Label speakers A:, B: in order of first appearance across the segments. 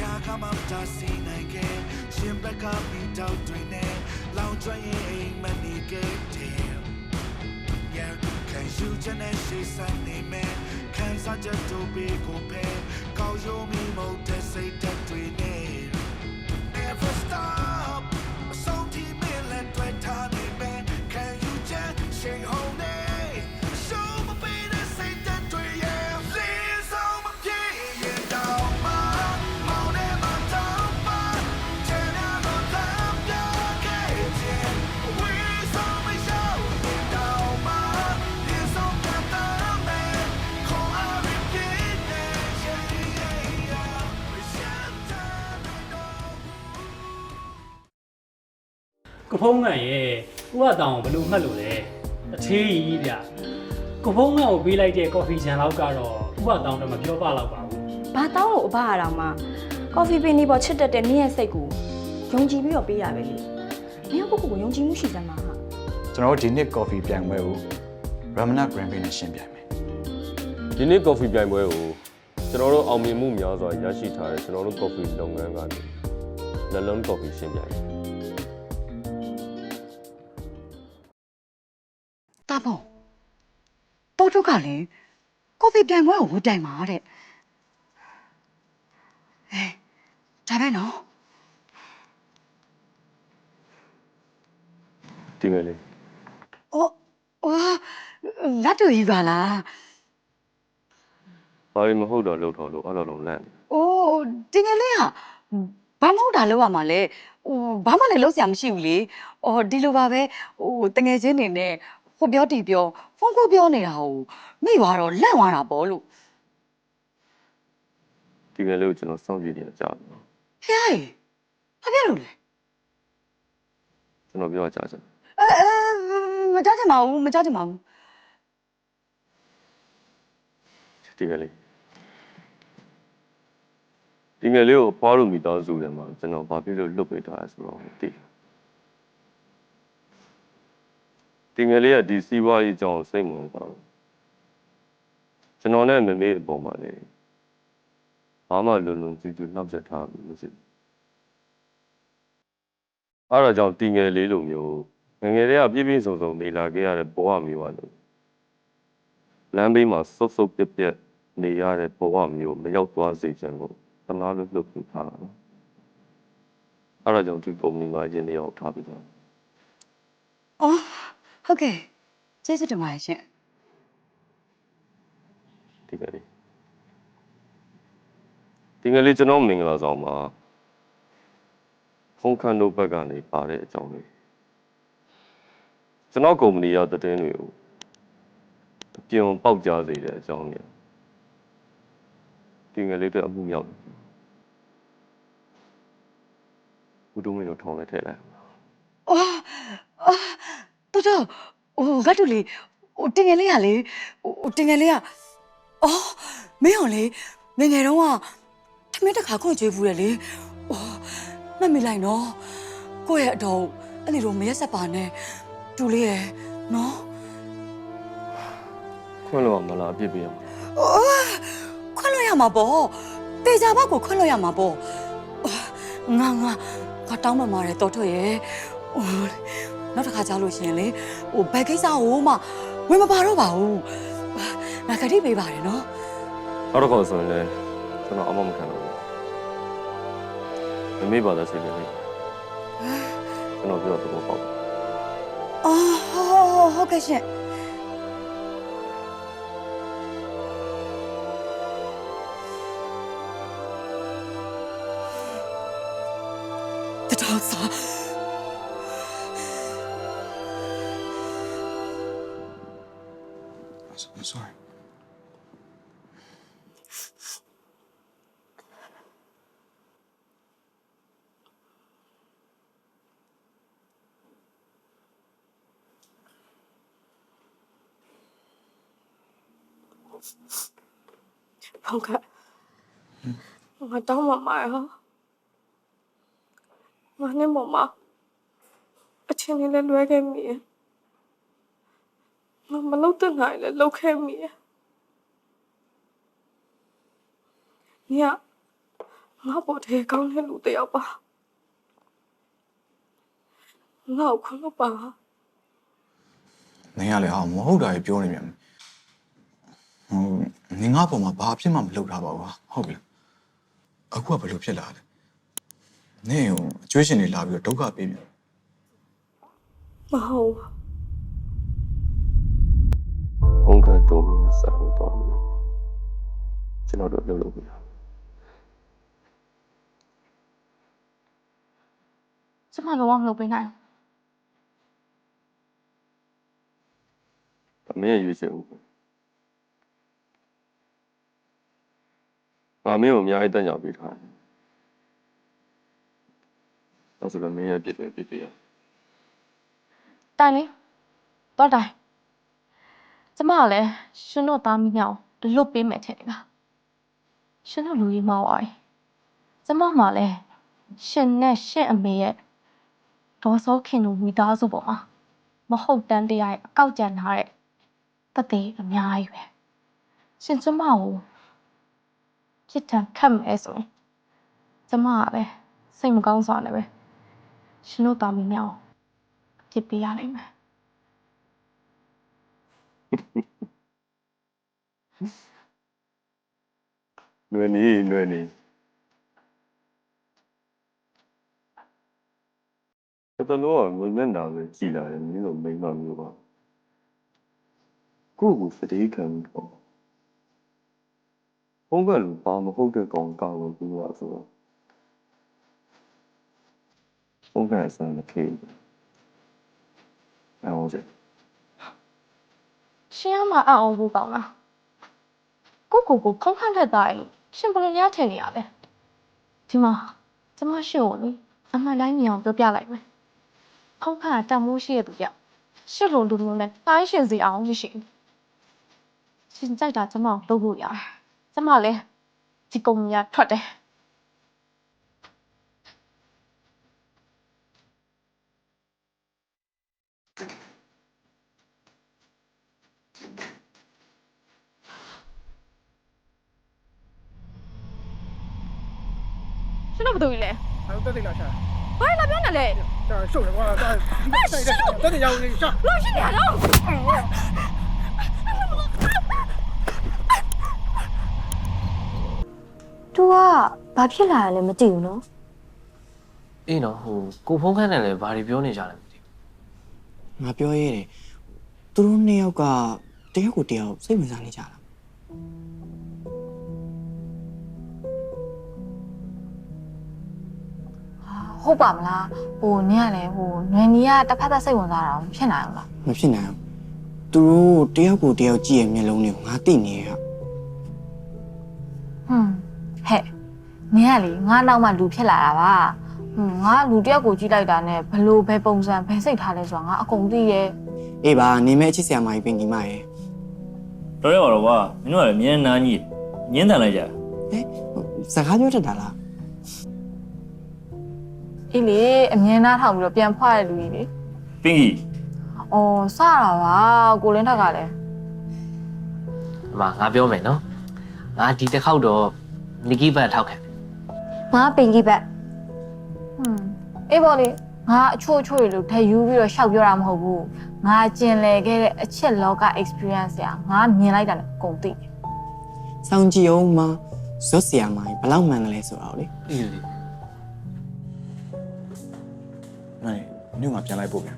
A: ရာကမှမတားဆီးနိုင်ခဲ့ရှင်ဘက်ကမိတောက်တွေနဲ့လောင်ကျွမ်းရင်အိမ်မနေခဲ့တယ် Yeah, can you just say something man? Can I just do big or pay? Call you me more to say that we need. Never
B: ကဖုံးငံရဲ့ဥပတောင်ဘယ်လိုမှတ်လို့လဲအသေးကြီးဗျကဖုံးငံကိုပေးလိုက်တဲ့ကော်ဖီချန်လောက်ကတော့ဥပတောင်တော့မပြောပါတော့ပါဘူး
C: ဘာတောင်းလို့အဘအားတော့မှကော်ဖီပင်ဒီပေါ်ချစ်တတ်တဲ့နင်းရဲ့စိတ်ကိုယုံကြည်ပြီးတော့ပေးရပဲလေ။မင်းကကိုယ့်ကိုယ်ကိုယုံကြည်မှုရှိစမ်းပါဟာ
D: ကျွန်တော်တို့ဒီနှစ် coffee ပြိုင်ပွဲကို Ramana Grand Prix နဲ့ရှင်းပြိုင်မယ်
E: ဒီနေ့ coffee ပြိုင်ပွဲကိုကျွန်တော်တို့အောင်မြင်မှုများစွာရရှိထားတဲ့ကျွန်တော်တို့ coffee လုပ်ငန်းကနေလက်လုံး coffee ရှင်းပြတယ်
F: တာပေါ့တော်တို့ကလည်းကော်ဖီပြိုင်ပွဲကိုဝတ်တိုင်ပါတဲ့အဲဒါပဲနော်
E: ဒီမဲ့လေး
F: အော်အော်လက်တူကြီးပါလား
E: ဘာလို့မဟုတ်တော့လို့တော့လို့အဲ့လိုလုံးလန့်နေ
F: အိုးတင်ငယ်လေးကဘာမဟုတ်တာလောက်ရမှာလဲဟိုဘာမှလည်းလုပ်စရာမရှိဘူးလေအော်ဒီလိုပါပဲဟိုတငယ်ချင်းနေနဲ့ ဟိုပြောတီပြောဖုန်းကိုပြောနေတာဟိုမိသွားတော့လန့်သွားတာပေါ့လို့
E: ဒီမဲ့လေးကိုကျွန်တော်စောင့်ကြည့်နေတာကြာတယ်
F: ဖျားရေဘာဖြစ်လို့လဲ
E: ကျွန်တော်ပြောကြချင်
F: အဲအဲမကြချင်ပါဘူးမကြချင်ပါဘူး
E: ဒီမဲ့လေးဒီငယ်လေးကိုဖွားလို့မိသားစုတယ်မှာကျွန်တော်ဘာဖြစ်လို့လွတ်ပေးထားလဲဆိုတော့မသိဘူး ဒီငယ်လေးကဒီစီးပွားရေးအကြောင်းကိုစိတ်ဝင်စားတယ်ကျွန်တော်နဲ့မမေအပေါ်မှာလေဘာမှလွန်လွန်ကျူးကျူးနှောက်ချက်ထားဘူးမရှိဘူးအဲ့ဒါကြောင့်ဒီငယ်လေးလိုမျိုးငယ်ငယ်လေးကပြည့်ပြည့်စုံစုံနေလာခဲ့ရတဲ့ဘဝမျိုးပါလို့လမ်းဘေးမှာစုပ်စုပ်ပြက်ပြက်နေရတဲ့ဘဝမျိုးမရောက်သွားစေချင်လို့တလားလို့လှုပ်ပြထားတာနော်အဲ့ဒါကြောင့်ဒီကုမ္ပဏီမှာရင်းနေအောင်ထားပြီးတော့
F: အော် ဟုတ်ကဲ့ကျေးဇူးတင်ပါတယ်ရှင်
E: ဒီကလေးဒီကလေးကျွန်တော်မင်္ဂလာဆောင်မှာဖုန်းခန်းတို့ဘက်ကနေပါတဲ့အကြောင်းလေးကျွန်တော်ကုမ္ပဏီရတဲ့တင်းတွေကိုအပြွန်ပေါက်ကြားစေတဲ့အကြောင်းလေးဒီငယ်လေးတွေအမှုမြောက်တယ်ဘုဒ္ဓမင်းတို့ထောင်းလိုက်ထည့်လိုက်
F: အော်အာ တော်တော်ဟိုဂတ်တူလေးဟိုတင်ငယ်လေးကလေဟိုတင်ငယ်လေးကအော်မင်းအောင်လေငယ်ငယ်တုန်းကထမင်းတစ်ခါခွင့်ကြွေးဘူးရလေအော်မှတ်မိလိုက်နော်ကိုယ့်ရဲ့အတော်အဲ့ဒီလိုမရက်ဆက်ပါနဲ့တူလေးရယ်နော်
E: ခွင့်လို့မလားအပြစ်ပေးရမှာ
F: အော်ခွင့်လို့ရမှာပေါ့တေချာဘက်ကိုခွင့်လို့ရမှာပေါ့ငါငါကတောင်းမှမာတယ်တော်ထွက်ရဲ့ဟို နောက်တစ်ခါကြားလို့ရှိရင်လေဟိုဘယ်ကိစ္စဟိုမှဝင်မပါတော့ပါဘူးငါခတိပေးပါတယ်နော်
E: နောက်တစ်ခါဆိုရင်လည်းကျွန်တော်အမမခံတော့ဘူးမမေ့ပါလားစိတ်လေးကျွန်တော်ပြောတော့တော့ပေါ့
F: အော်ဟုတ်ဟုတ်ကဲ့ရှင်
G: ဟုတ်ကဲ့ငါတောင်းပါမှာဟာငါနဲ့မမအချင်းလေးလည်းလွဲခဲ့မိရငါမလုပ်တဲ့နိုင်လည်းလုပ်ခဲ့မိရနေကငငါပေါ်တဲ့ကောင်းတဲ့လူတစ်ယောက်ပါငါ့ကိုခွင့်မပါ
D: နင်ကလည်းဟာမဟုတ်တာကြီးပြောနေမြန် ဟိုနင်ငါ့ပုံမှာဘာဖြစ်မှမလုပ်ထားပါဘူးဟာဟုတ်ပြီလားအခုကဘယ်လိုဖြစ်လာလဲနင်ဟိုအကျွေးရှင်တွေလာပြီးတော့ဒုက္ခပေးပြန်
G: မဟုတ်ဘူး
E: ဘုံကတော့ဆက်တော့ကျွန်တော်တို့လုပ်လို့ပြရ
H: ကျမလုံးဝမလုပ်ပေးနိုင်
E: အမေရဲ့ရွေးချယ်ဦး ငါမင်းကိုအများကြီးတက်ညောင်ပေးထားတယ်ဒါဆိုတော့မင်းရဲ့ပြစ်တယ်ပြစ်တယ်ရ
H: ဘူးတိုင်လေတော့တိုင်ကျမကလည်းရှင်တို့သားမီးမြောင်အလွတ်ပေးမယ်ထင်တယ်ကရှင်တို့လူကြီးမောင်းသွားပြီကျမမှလည်းရှင်နဲ့ရှင်အမေရဲ့ဒေါ်စောခင်တို့မိသားစုပေါ်မှာမဟုတ်တန်းတရားရဲ့အကောက်ကြံထားတဲ့တသက်အများကြီးပဲရှင်ကျမကို ပြစ်ဒဏ်ခတ်မယ်ဆိုရင်ကျမကပဲစိတ်မကောင်းစွာနဲ့ပဲရှင်တို့တာမီးများအောင်ပြစ်ပေးရလိမ့်မယ်
E: နွေနီနွေနီတတော်ကငွေမျက်နှာပဲကြည်လာတယ်မင်းတို့မိန်းမမျိုးပါကိုယ့်ကိုစတေးခံပေါ့ ကလူပါမဟုတ်တဲ့ကောင်ကောက်လို့ပြောရဆိုတော့ဘုံကဆန်မခေအဲ့ဟောစေ
H: ရှင်ကမှအံ့ဩဖို့ကောင်းလားကိုကိုကိုဖုံးခန့်ထက်သားရင်ရှင်ဘယ်လိုများထင်နေရလဲဒီမှာကျမရှင်ကိုလေအမှန်တိုင်းမြင်အောင်ပြောပြလိုက်မယ်ဖုံးခန့်ကတန်မိုးရှိရသူကြောင့်ရှစ်လုံးလူလုံးနဲ့တိုင်းရှင်စီအောင်ရှိရှင်ရှင်ကြိုက်တာကျမကိုလုပ်လို့ရတယ် Xong rồi là chỉ cùng nhà Thuật đây, Sao nó bị tụi
I: lẹ? Tao tao sao? Ôi là
H: biết là lẹ. Trời, sụt rồi,
I: tao. Tao tao tao tao tao tao tao tao tao tao tao tao
H: tao tao tao tao tao
C: သူကဘာဖြစ်လာရလဲမသိဘူးနော်
J: အေးနော်ဟိုကိုဖုံးခန်းနဲ့လည်းဘာတွေပြောနေကြလဲမသိဘူး
K: ငါပြောရဲတယ်သူတို့နှစ်ယောက်ကတယောက်ကိုတယောက်စိတ်ဝင်စားနေကြတာ
L: ဟုတ်ပါမလားဟိုနင်းကလည်းဟိုနွယ်နီကတစ်ဖက်သက်စိတ်ဝင်စားတာမဖြစ်နိုင်ဘူးလား
K: မဖြစ်နိုင်ဘူးသူတို့တယောက်ကိုတယောက်ကြည့်ရဲ့မျက်လုံးတွေကိုငါသိနေရ
L: နင်းကလေငါနောက်မှလူဖြစ်လာတာပါဟွန်းငါလူတစ်ယောက်ကိုကြည့်လိုက်တာနဲ့ဘလို့ဘယ်ပုံစံဘယ်စိတ်ထားလဲဆိုတာငါအကုန်သိရဲ့
K: အေးပါနေမဲ့အချစ်ဆရာမကြီးပင်ဒီမရဲ့
M: တော်ရပါတော့ကွာမင်းတို့ကလည်းမြင်းနာကြီးညင်းတန်လိုက်ကြ
K: ဟဲ့စကားပြောတတ်တာလား
L: အေးလေအမြင်နှားထောင်ပြီးတော့ပြန်ဖွားတဲ့လူကြီးလေ
M: ပင်းကြီး
L: အော်စတာပါကိုလင်းထက်ကလည်း
J: အမငါပြောမယ်နော်ငါဒီတစ်ခေါက်တော့နီကီဘတ်ထောက်ခံ
C: ငါပင်ကြီးဘက်
L: ဟွန်းအေးပေါ့လေငါအချို့အချို့လို့ထည့်ယူပြီးတော့ရှောက်ပြောတာမဟုတ်ဘူးငါကျင်လည်ခဲ့တဲ့အချစ်လောက experience ရာငါမြင်လိုက်တာနဲ့အကုန်သိတယ်
K: စောင့်ကြည့်အောင်မဇွတ်ဆရာမကြီးဘယ်လောက်မှန်တယ်လဲဆိုတော့လေ
J: အေးလေ
D: နိုင်နင်ကပြန်လိုက်ပို့ပြန်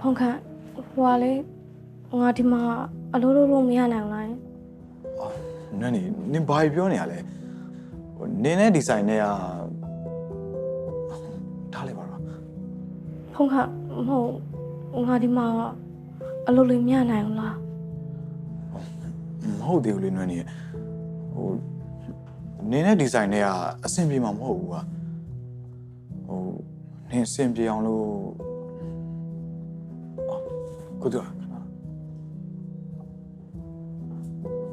G: ဖုန်ခန့်ဟိုကလေငါဒီမှာအလုပ်လုပ်လို့မရနိုင်ဘူးလား
D: နင်နေနင်ဘာပြောနေရလဲဟို နင်နဲ့ဒီဇိုင်နဲ့ကထားလိုက်ပါတော့
G: ဖုန်ခန့်မဟုတ်ငါဒီမှာအလုပ်လို့မရနိုင်ဘူးလား
D: မဟုတ်သေးဘူးလေနင်နေဟိုနင်နဲ့ဒီဇိုင်နဲ့ကအဆင်ပြေမှာမဟုတ်ဘူးကွာဟိုနင်အဆင်ပြေအောင်လို့အော်ကိုတူခဏ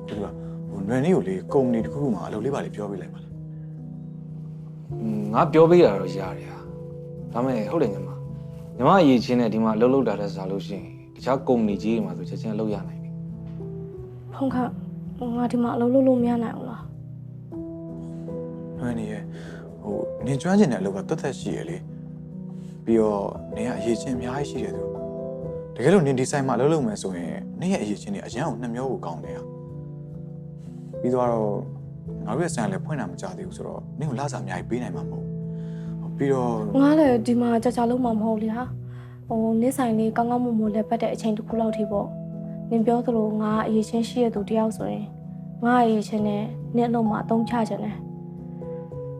D: ကိုတူဟိုနင်နေကိုလေကုမ္ပဏီတစ်ခုခုမှာအလုပ်လေးပါလေပြောပြလိုက်ပါလား
N: ငါပြောပေးတာတော့ရတယ်ဟာဒါမဲ့ဟုတ်တယ်ညီမညီမအရေးချင်းနဲ့ဒီမှာအလုပ်လုပ်တာတဲ့စားလို့ရှိရင်တခြားကုမ္ပဏီကြီးတွေမှာဆိုချက်ချင်းအလုပ်ရနိုင်ပြီ
G: ဖုန်ခန့်ငါဒီမှာအလုပ်လုပ်လို့မရနိုင်ဘူးလား
D: နမှန်နေရဲ့ဟိုနင်ကျွမ်းကျင်တဲ့အလုပ်ကတက်တက်ရှိရလေပြီးတော့နင်ကအရေးချင်းအများကြီးရှိတယ်သူတကယ်လို့နင်ဒီဆိုင်မှာအလုပ်လုပ်မယ်ဆိုရင်နင်ရဲ့အရေးချင်းတွေအရန်ကိုနှစ်မျိုးကိုကောင်းတယ်ဟာပြီးတော့ ငါတို့ရဲ့ဆိုင်ကလည်းဖွင့်တာမကြသေးဘူးဆိုတော့နင်ကိုလာစားအများကြီးပေးနိုင်မှာမဟုတ်ဘူးပြီးတော့
G: ငါလည်းဒီမှာကြာကြာလုံးမှာမဟုတ်လေဟာဟိုနေ့ဆိုင်လေးကောင်းကောင်းမွန်မွန်လက်ပတ်တဲ့အချိန်တစ်ခုလောက်ထိပေါ့နင်ပြောသလိုငါအရေးချင်းရှိရသူတယောက်ဆိုရင်ငါအရေးချင်းနဲ့နင့်အလုံးမှာအသုံးချခြင်းနဲ့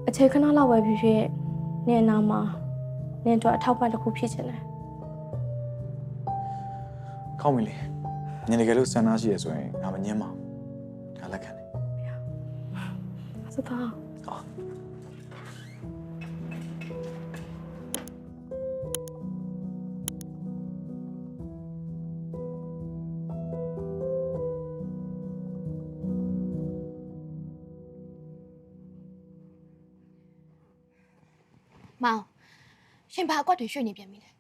G: အချိန်ခဏလောက်ပဲဖြစ်ဖြစ်နင့်အနာမှာနင့်တို့အထောက်ပံ့တစ်ခုဖြစ်ခြင်းနဲ့
D: ကောင်းပြီလေနင်တကယ်လို့ဆန္ဒရှိရဆိုရင်ငါမငင်းပါဘူး
G: စသား
O: မောင်ရှင်ဘာကွက်တွေရွှေ့နေပြန်ပြီလဲ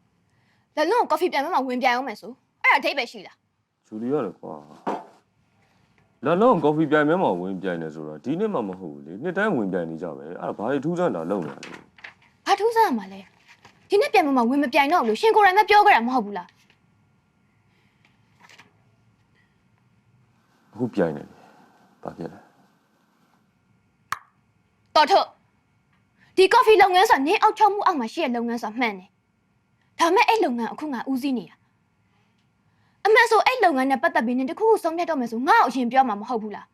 O: လက်လုံးကိုကော်ဖီပြန်မမဝင်ပြန်အောင်မယ်ဆိုအဲ့ဒါအဓိပ္ပာယ်ရှိလား
E: ဂျူလီရတယ်ကွာ လန်လုံးကော်ဖီပြိုင်မဲမှာဝင်ပြိုင်နေဆိုတော့ဒီနေ့မှမဟုတ်ဘူးလေနှစ်တိုင်းဝင်ပြိုင်နေကြပဲအဲ့ဒါဘာတွေထူးဆန်းတာလုပ်နေတာလဲ
O: ဘာထူးဆန်းရမှာလဲဒီနေ့ပြန်မမဝင်မပြိုင်တော့ဘူးလို့ရှင်ကိုယ်တိုင်ပဲပြောကြတာမဟုတ်ဘူးလား
E: အခုပြိုင်နေတယ်ဘာဖြစ်လဲ
O: တော်ထုတ်ဒီကော်ဖီလုပ်ငန်းဆိုတာနင်းအောက်ချောက်မှုအောက်မှာရှိတဲ့လုပ်ငန်းဆိုတာမှန်တယ်ဒါပေမဲ့အဲ့လုပ်ငန်းအခုငါဦးစီးနေတာအမှန်ဆိုအဲ့ လုပ်ငန်းနဲ့ပတ်သက်ပြီးနင်တခုခုဆုံးဖြတ်တော့မယ်ဆိုငါ့ကိုအရင်ပြောမှာမဟုတ်ဘူးလား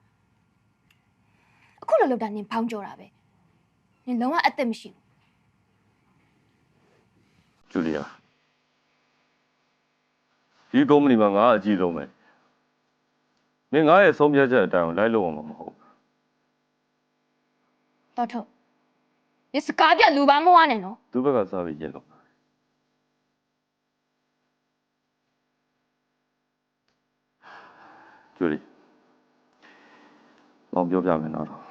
O: အခုလိုလုပ်တာနင်ဖောင်းကြောတာပဲနင်လုံးဝအသက်မရှိဘူး
E: ဂျူလီယာဒီကုမ္ပဏီမှာငါအကြီးဆုံးပဲမင်းငါရဲ့ဆုံးဖြတ်ချက်အတိုင်းကိုလိုက်လို့မှာမဟုတ်ဘူး
O: တော်ထုတ်ဒီစကားပြလူပန်းမဝနဲ့နော်
E: သူ့ဘက်ကစားပြီးရင်တော့ ဂျူလီလောင်ပြောပြမယ်နော်တော့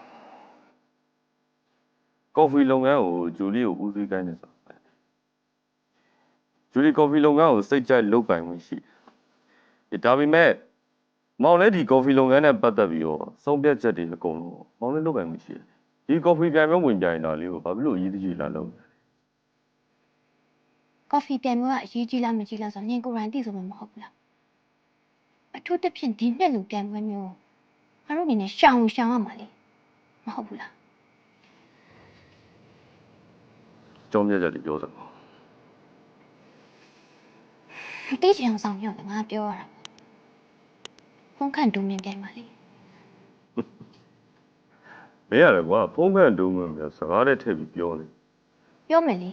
E: ကော်ဖီလုပ်ငန်းကိုဂျူလီကိုဦးစီးခိုင်းနေဆိုဂျူလီကော်ဖီလုပ်ငန်းကိုစိတ်ကြိုက်လုပ်ပိုင်မှုရှိတယ်ဒါပေမဲ့မောင်လည်းဒီကော်ဖီလုပ်ငန်းနဲ့ပတ်သက်ပြီးတော့ဆုံးဖြတ်ချက်တွေအကုန်လုံးမောင်လည်းလုပ်ပိုင်မှုရှိတယ်ဒီကော်ဖီပြိုင်ပွဲဝင်ပြိုင်တာလေးကိုဘာဖြစ်လို့အရေးတကြီးလာလုပ်လဲ
O: ကော်ဖီပြန်ပွဲကအရေးကြီးလားမကြီးလားဆိုတော့နင်ကိုယ်တိုင်သိဆိုမှမဟုတ်ဘူးလား အထူးသဖြင့်ဒီနှစ်လူပြန်ပွဲမျိုးငါတို့အနေနဲ့ရှောင်ရှောင်ရမှာလေမဟုတ်ဘူးလား
E: ကျောင်းမြတ်ချက်တွေပြောစမ်းပါ
O: တိကျအောင်ဆောင်ပြောတယ်ငါပြောရတာဖုန်းခန့်တူမြင်ပြန်ပါလေ
E: မင်းရတယ်ကွာဖုန်းခန့်ဒုံးမှပြစကားနဲ့ထည့်ပြီးပြောနေ
O: ပြောမယ်လေ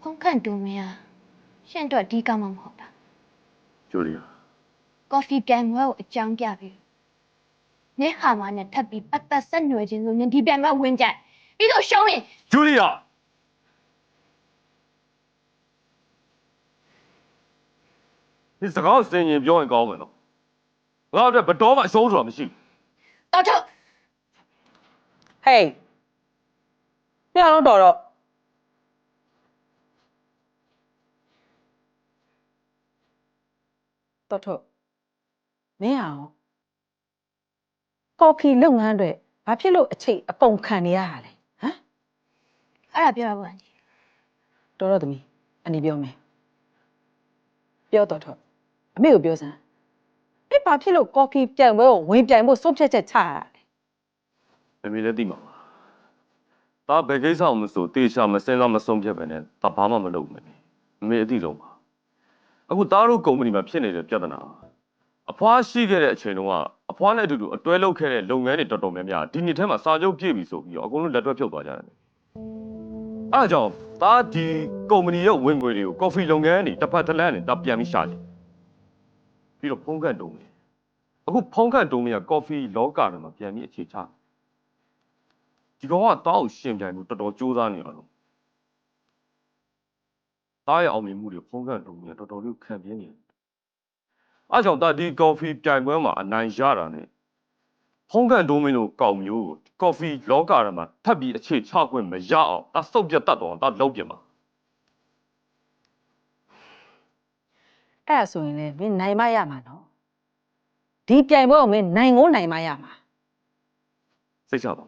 O: ဖုန်းခန့်တူမြင်อ่ะရှင့်အတွက်ဒီကမှမဟုတ်တာ
E: ဂျူလီယာ
O: ကော်ဖီပြန်ပွဲကိုအကြောင်းပြပြီးနင်ဟာမနဲ့ထပ်ပြီးပတ်သက်ဆက်နွယ်ခြင်းဆိုရင်ဒီပြန်ပွဲဝင်ကြိုက်ပြီးတော့ရှုံးရင်
E: ဂျူလီယာဒီစကားကိုစင်ရင်ပြောရင်ကောင်းမယ်နော်ငါအတွက်ဘယ်တော့မှအရှုံးဆိုတာမရှိဘူး
O: တော်ထုတ်
K: ဟေးညတော့တော်တော့ တော်တော့မင်းအောင်ကော်ဖီလုပ်ငန်းတွေဘာဖြစ်လို့အချိန်အကုန်ခံနေရတာလဲဟမ်
O: အဲ့ဒါပြောတာပေါ့အန်တီ
K: တော်တော့သမီးအန်ဒီပြောမယ်ပြောတော်တော့အမေကိုပြောစမ်းအေးဘာဖြစ်လို့ကော်ဖီပြန်ပွဲကိုဝင်ပြိုင်ဖို့ဆုံးဖြတ်ချက်ချရတာလဲ
E: မမေလည်းသိမှာပါဒါဘယ်ကိစ္စမှမဆိုတေချာမစင်စားမဆုံးဖြတ်ပဲနဲ့ဒါဘာမှမလုပ်မယ်မမေအသိလုံးပါ အခုသားတို့ကုမ္ပဏီမှာဖြစ်နေတဲ့ပြဿနာအဖွားရှိခဲ့တဲ့အချိန်တုန်းကအဖွားနဲ့အတူတူအတွဲလုပ်ခဲ့တဲ့လုပ်ငန်းတွေတော်တော်များများဒီနှစ်ထဲမှာစာချုပ်ပြည့်ပြီဆိုပြီးတော့အကုန်လုံးလက်တွဲဖြုတ်သွားကြတယ်အဲဒါကြောင့်သားဒီကုမ္ပဏီရဲ့ဝင်ငွေတွေကိုကော်ဖီလုပ်ငန်းတွေတစ်ဖက်တစ်လမ်းနဲ့တပ်ပြန်ပြီးရှာတယ်ပြီးတော့ဖုန်းခန့်တုံးတယ်အခုဖုန်းခန့်တုံးတွေကကော်ဖီလောကထဲမှာပြန်ပြီးအခြေချတယ်ဒီကောင်ကတောက်ကိုရှင်ပြိုင်လို့တော်တော်ကြိုးစားနေရတော့ တားရဲ့အောင်မြင်မှုတွေဖုံးကန်လုံးနေတော်တော်လေးခံပြင်းနေတယ်အားကြောင့်တာဒီကော်ဖီပြိုင်ပွဲမှာအနိုင်ရတာ ਨੇ ဖုံးကန်ဒုံးမင်းတို့ကောက်မျိုးကိုကော်ဖီလောကထဲမှာထပ်ပြီးအခြေချခွင့်မရအောင်တာစုပ်ပြတ်တတ်တော့တာလုံးပြမှာ
K: အဲ့ဒါဆိုရင်လေမင်းနိုင်မရမှာနော်ဒီပြိုင်ပွဲကိုမင်းနိုင်ကိုနိုင်မရမှာ
E: စိတ်ချပါ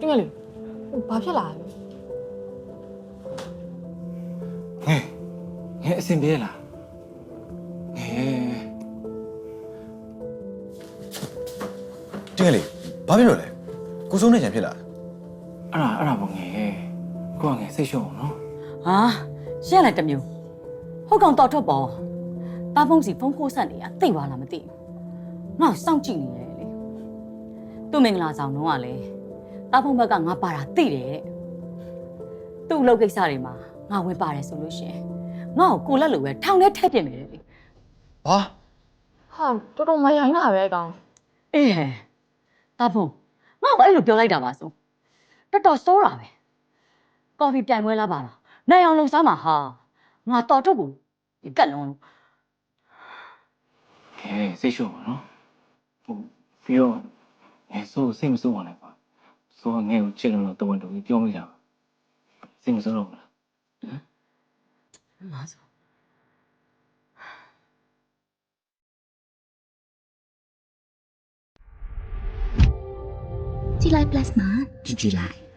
E: တင်မလေး
P: ဘာဖြစ်လာလဲ
N: ငယ်ငယ်အဆင်ပြေလားငယ်
D: တင်မလေးဘာဖြစ်လို့လဲ ကိုစိုးနေချင်ဖြစ်လာတယ်
N: အဲ့ဒါအဲ့ဒါပေါ့ငယ်ကိုကငယ်စိတ်ရှုံအောင်နော်
Q: ဟာရှင်းလိုက်တစ်မျိုးဟုတ်ကောင်တော်ထွက်ပေါ်တာဖုံးစီဖုံးခိုးဆက်နေရသိပါလားမသိဘူးငါ့ကိုစောင့်ကြည့်နေတယ်လေသူ့မင်္ဂလာဆောင်တော့ကလည်းတာဖုံးဘက်ကငါပါတာသိတယ်တဲ့သူ့အလုပ်ကိစ္စတွေမှာငါဝင်ပါတယ်ဆိုလို့ရှရင်ငါ့ကိုကိုလက်လိုပဲထောင်ထဲထည့်ပြစ်မယ်လေ
D: ဘာ
P: ဟာတော်တော်မရိုင်းတာပဲအကောင်
Q: အေးဟဲ့တာဖုံး ငါ့ကိုအဲ့လိုပြောလိုက်တာပါဆိုတော်တော်စိုးတာပဲကော်ဖီပြိုင်ပွဲလားပါလားနိုင်အောင်လုံစားမှာဟာငါတော်ထုတ်ကိုဒီကက်လုံးလို့
N: ငယ်စိတ်ရှုံအောင်နော်ဟိုပြီးတော့ငယ်စိုးစိတ်မစိုးပါနဲ့ကွာစိုးကငယ်ကိုချစ်လို့တော့တဝန်တူကြီးပြောမိတာစိတ်မစိုးတော့ဘူးလား
Q: ငါဆို
O: ကြည်လိုက် plus မှာကြ ည်ကြည်လိုက်ကြည်ကြည်